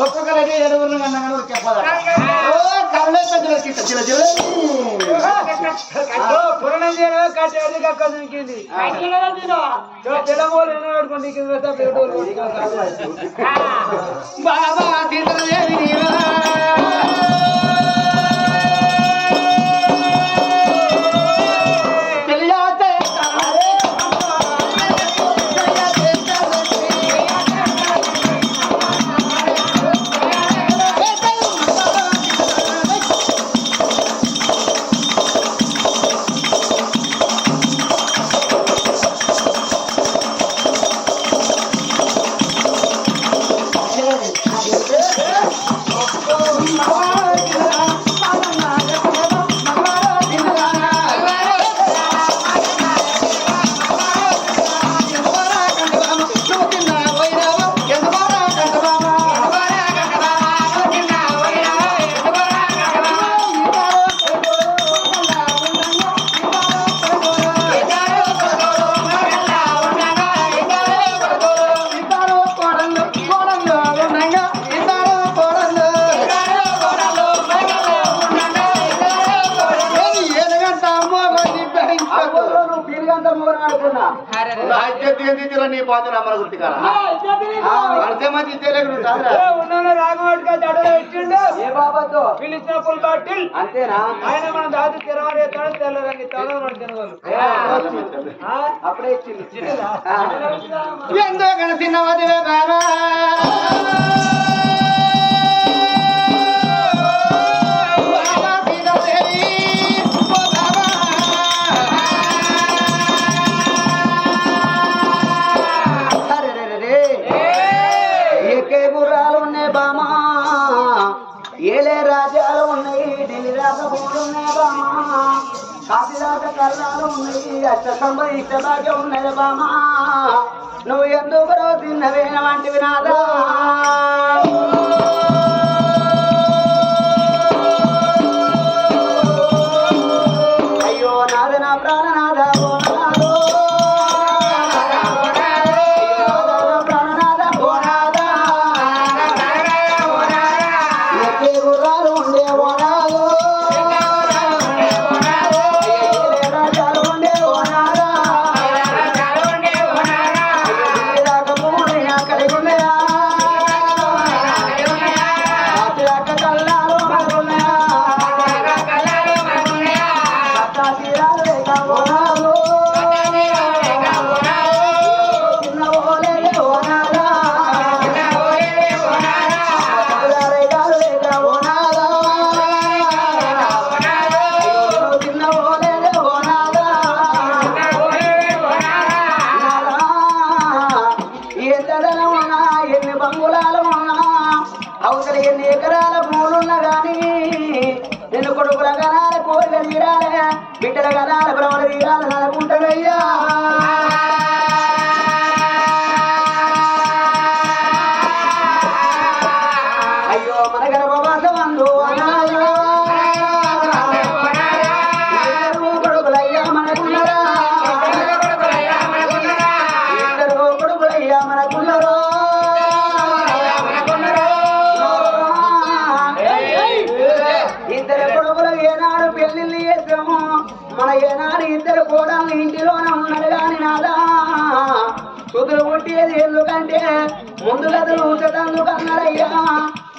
ఒక్కొక్కరికి ఎరువులు అన్నగారు చెప్పదా కళ్ళే తగ్గిన చిన్న చిన్న పురణం చేయడం కాటేది కక్క దూకింది పిల్లవాళ్ళు ఎన్నో పెట్టుకోండి బాబా ಅಂತ ಮಗನ ಅನ್ಕೊಂಡ ಐದ್ಯತೆ పిలిచిన పుల్ బాటిల్ అంతేనా? ఆయన మన దాదు తెరవాలి ఎత్తాడు తెల్లరంగి తల అప్పుడే ఎందుకు సిన్నవాదివే సంభవించ భాగ్యం ఉన్నది బామా. నువ్వు ఎందుకు తిన్నవేన వంటివి నాదా logran మీ ఇంటిలో ఉన్నాడు కాని నాదా కుదురు కొట్టేది ఎందుకంటే ముందు గదులు ఉంచదందుకన్నారయ్యా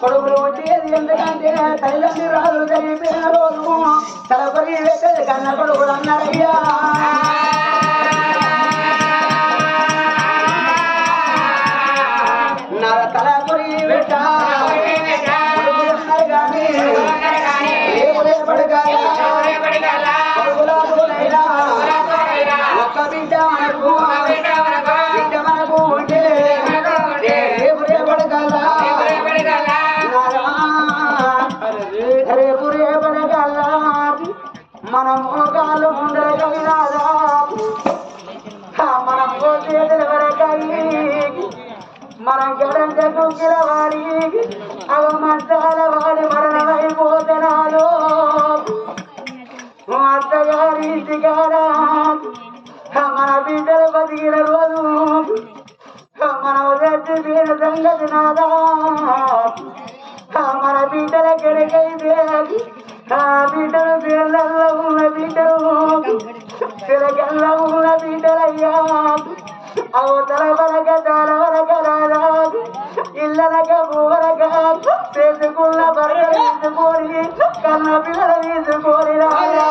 కొడుకులు కొట్టేది ఎందుకంటే తల్లిదండ్రులు చనిపోయిన రోజు తలపరి కన్న కొడుకులు అన్నారయ్యా. అవతల వరక తల వరక రాదా ఇళ్ళనక భూవరక చేసుకున్న భర్త తీసుకొని కన్న పిల్లలు తీసుకొని రాజా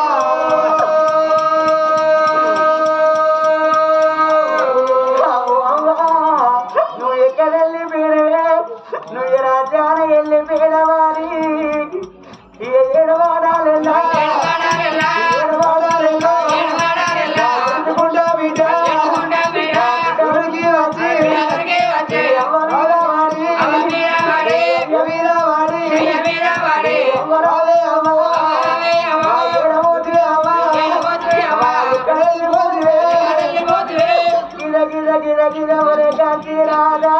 ఒరే కాకి రాదా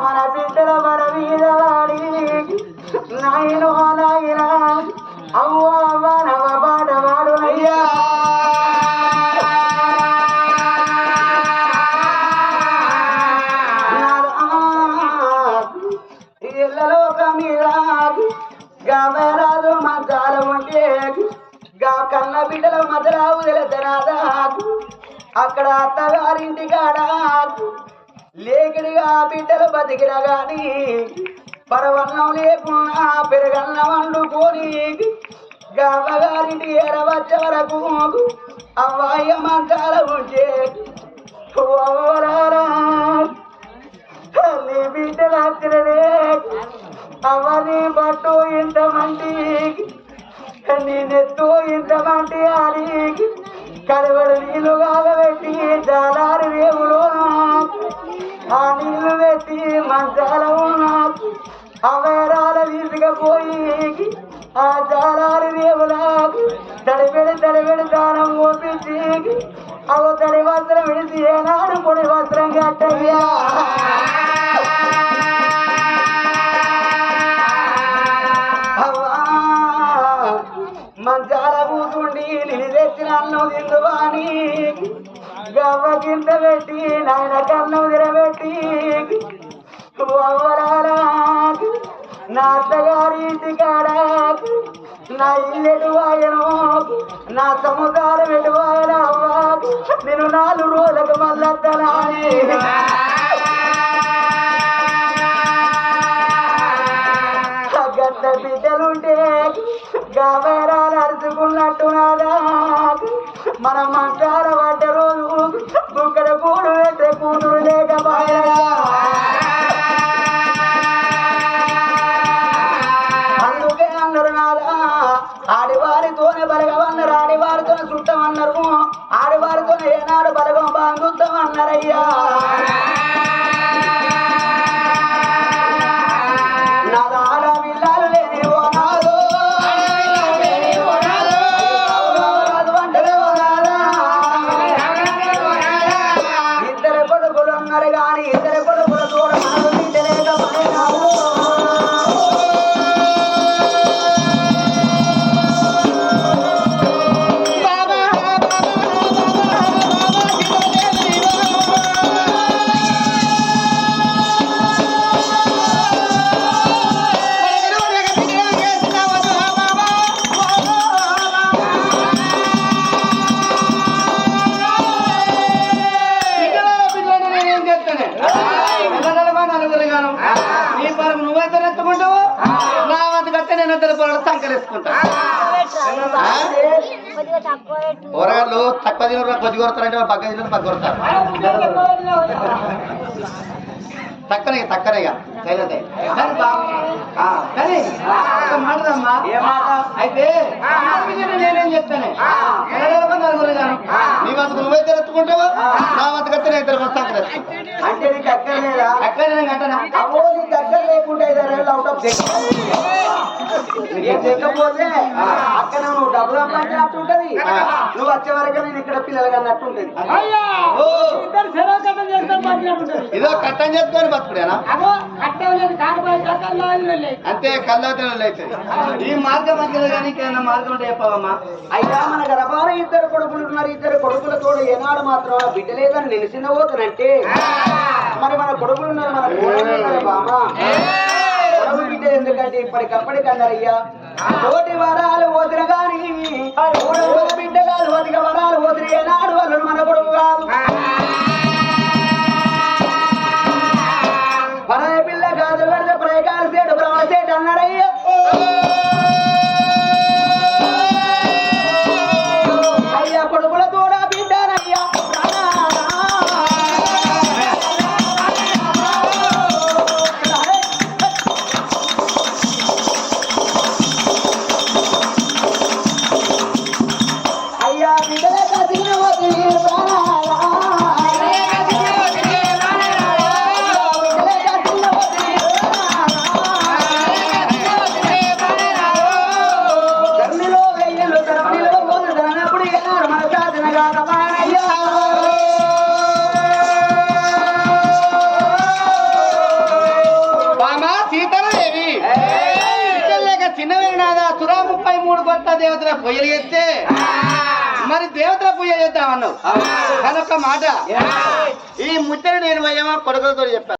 మన బిడ్డల మన మీద వాడి. నాయను నాయన. అవ్వ నవ పాట వాడు అయ్యా. ఇళ్ళలోక మీద గమరాదు మంచాల ఉంటే గా కన్న బిడ్డల మధురావు తెలుతనాదా అక్కడ అత్తగారింటి కాడ లేకిడిగా బిడ్డలు బతికిన గాని పరవన్నం లేకున్నా పెరగన్న వండుకొని గవ్వగారింటి ఎరవచ్చ వరకు అమ్మ మంచాల ఉంటే ఆ జాలారి దేవులాగి తడిపెడి తడిపెడి దానం ఓపించి అవ తడి వస్త్రం విడిచి ఏనాడు పొడి వస్త్రం కట్టయ్యా. మంచాల కూతుండి నిన్ను తెచ్చిన అన్నం తిందువాని గవ్వ కింద పెట్టి నాయన కన్ను తిరబెట్టి అవ్వరాలా నా అత్తగారి ఇంటికాడాకు నా ఇల్లు ఎటువాయను నా సముదారం ఎటువాయన నేను నాలుగు రోజులకు మళ్ళీ గద్ద బిడ్డలుంటే గవేరాలు అరుచుకున్నట్టు నాదా. మన మంచాల పడ్డ రోజు బుక్కడ కూడు పెట్టే కూతురు లేకపోయా ఎల్లనెలమా నలుగురుగాను. నీ పరుగు నువ్వైతే ఎత్తుకుంటావు నా వంతు కట్టే నేను ఇద్దరు పొరలు సంకలేసుకుంటా. కూరగాయలు తక్కువ తిన కొద్ది కొడతారంటే పక్క తిన పక్క కొడతారు. తక్కనే తక్కనే ఇక. సైలెంట్ అయ్యి. కానీ బాబు, ఆ, కానీ ఒక మాటదమ్మా ఏ మాట? అయితే నేనేం చెప్తానే? ఎల్లనెలమా నలుగురుగాను. నీ వంతు నువ్వైతే ఎత్తుకుంటావు నా వంతు కట్టే నేను ఇద్దరు సంకలేసుకుంటా అంటే నీకు అక్కర్లేదా అక్కడ నేను కట్టనా? అమ్మో నీకు దగ్గర లేకుండా ఐదారేళ్ళు అవుట్ ఆఫ్ చెక్కపోతే అక్కడ నువ్వు డబ్బులు సంపాదించినట్టు ఉంటది. నువ్వు వచ్చే వరకు నేను ఇక్కడ పిల్లలు అన్నట్టు ఉంటది. ఇదో కట్టం చేసుకొని బతుకుడేనా? అంతే కళ్ళవుతాను అయితే ఈ మార్గం మధ్యలో కానీ ఇంకేమైనా మార్గం ఉంటే చెప్పవమ్మా. అయ్యా మన గర్భాన ఇద్దరు కొడుకులు ఉన్నారు. ఇద్దరు కొడుకుల తోడు ఏనాడు మాత్రం బిడ్డ లేదని నిలిచిన పోతానంటే మరి మన కొడుకులు ఉన్నారు మన కోడలు ఉన్నారు బామ్మ. చదువు బిడ్డ ఎందుకంటే ఇప్పటికప్పటికి అన్నారయ్యా. కోటి వరాలు వదిన గాని బిడ్డ కాదు అధిక వరాలు వదిలి ఏనాడు వాళ్ళు మన దేవతల పొయ్యలు ఎత్తే మరి దేవతల పూజ చేద్దామన్నావు. కనుక మాట. ఈ ముచ్చట నేను పోయేమో కొడుకులతో చెప్పాను.